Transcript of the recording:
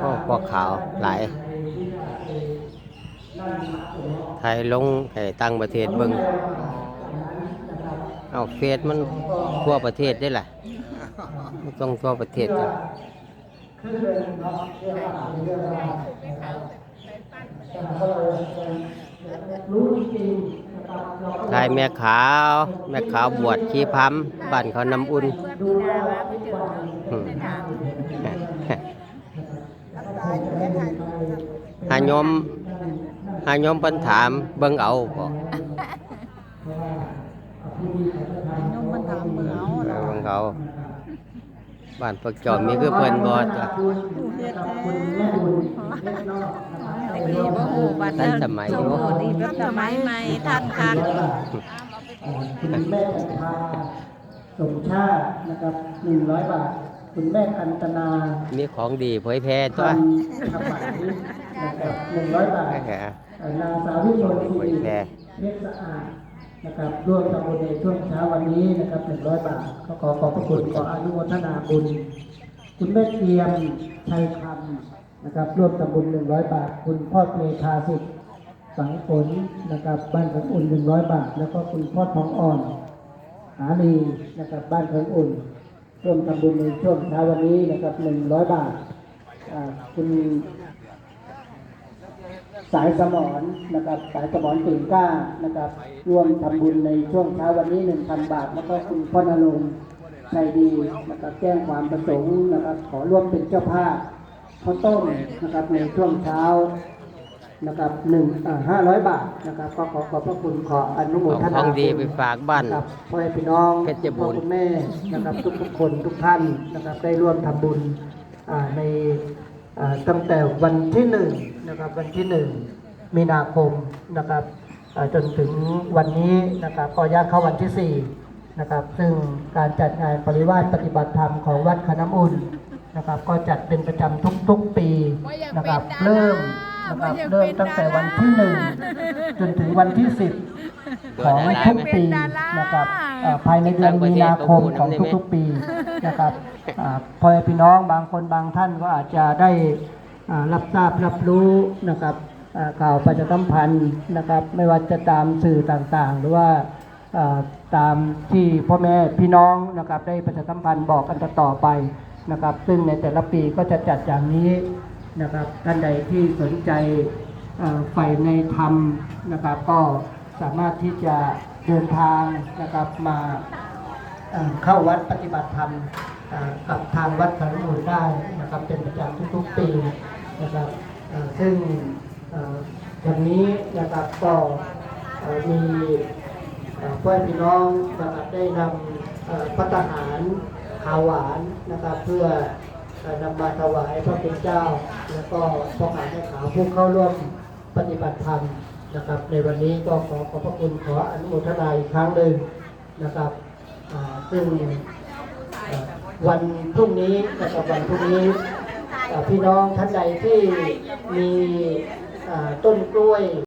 โอ้พวกขาวหลาย ไทยลงให้ตั้งประเทศเบิ่งเอาเฟซมันทั่วประเทศได้ล่ะมันต้องทั่วประเทศจ้ะไทยแม่ขาว แม่ขาวบวชชีพัมบ้านเขาน้ำอุ่นอืมหาโยมหาโยมเพิ่นถามเบิ่งเอาบ่นมมันถามเมือเอาเอแล้วอเบิ่งเอา บ้านพวกจอมมีคือเพิ่นบ่จ้ะดูเฮ็ดแท้ตะกี้บ่ฮู้บัดทันสมัยอยู่โอ้ดีทันสมัยใหม่ทันคักคุณแม่จันทาสมชาตินะครับหนึ่งร้อยบาท คุณแม่กันตนามีของดีเผยแพร่ตัวพันขมัยนะครับหนึ่งร้อยบาทแหมนางสาววิมลศเผรียแพร่เพชรสะอาด นะครับ ร่วมทำบุญในช่วงเช้าวันนี้นะครับหนึ่งร้อยบาทก็ขอขอบพระคุณขออนุโมทนาบุญ คุณแม่เกียมชัยคำนะครับ ร่วมทำบุญหนึ่งร้อยบาท คุณพ่อเพลพาสิทธิ์สังฝนนะครับ บ้านของอุ่นหนึ่งร้อยบาท แล้วก็คุณพ่อทองอ่อนหาลีนะครับบ้านของอุ่น ร่วมทำบุญในช่วงเช้าวันนี้นะครับหนึ่งร้อยบาทคุณ สายสมอนนะครับสายสมอนตื่นกล้านะครับร่วมทำบุญในช่วงเช้าวันนี้หนึ่งพันบาท แล้วก็คุณพ่อนรงค์ชัยดีนะครับแจ้งความประสงค์นะครับ ขอร่วมเป็นเจ้าภาพข้าวต้มนะครับในช่วงเช้านะครับหนึ่งห้าร้อยบาทนะครับ ก็ขอขอบพระคุณขออนุโมเอาทขนาองดีบุญไปฝากบ้านครับพ่อแม่พี่น้องเพชรบูรณ์พ่อคุณแม่นะครับ ทุกทุกๆคนทุกท่านนะครับได้ร่วมทำบุญอ่าในอ่า ตั้งแต่วันที่หนึ่งนะครับวันที่หนึ่งมีนาคมนะครับจนถึงวันนี้นะครับก็ย่างเข้าวันที่สี่นะครับ ซึ่งการจัดงานปริวาสปฏิบัติธรรมของวัดขน้ำอุ่นนะครับ ก็จัดเป็นประจำทุกๆปีนะครับ เริ่มนะครับเริ่มตั้งแต่วันที่หนึ่งจนถึงวันที่สิบของทุกปีนะครับภายในเดือนมีนาคมของทุกๆปี นะครับอพ่อแม่พี่น้องบางคนบางท่านก็อาจจะได้รับทราบรับรู้นะครับข่าวประชาสัมพันธ์นะครับ ไม่ว่าจะตามสื่อต่างๆ หรือว่าตามที่พ่อแม่พี่น้องนะครับ ได้ประชาสัมพันธ์บอกกันต่อไปนะครับ ซึ่งในแต่ละปีก็จะจัดอย่างนี้นะครับ ท่านใดที่สนใจเอ่อใฝ่ในธรรมนะครับ ก็สามารถที่จะเดินทางนะครับมา เข้าวัดปฏิบัติธรรมกับทางวัดสันมูลได้นะครับเป็นประจำทุกๆปีนะครับซึ่งวันนี้นะครับก็มีเพื่อนพี่น้องนะครับได้นำพัตตาหารขาวหวานนะครับเพื่อนำมาถวายพระคุณเจ้า แล้วก็พ่อขาวแม่ขาวผู้เข้าร่วมปฏิบัติธรรมนะครับ ในวันนี้ก็ขอขอบพระคุณขออนุโมทนาอีกครั้งหนึ่งนะครับ ซึ่งวันพรุ่งนี้นะครับวันพรุ่งนี้พี่น้องท่านใดที่มีต้นกล้วย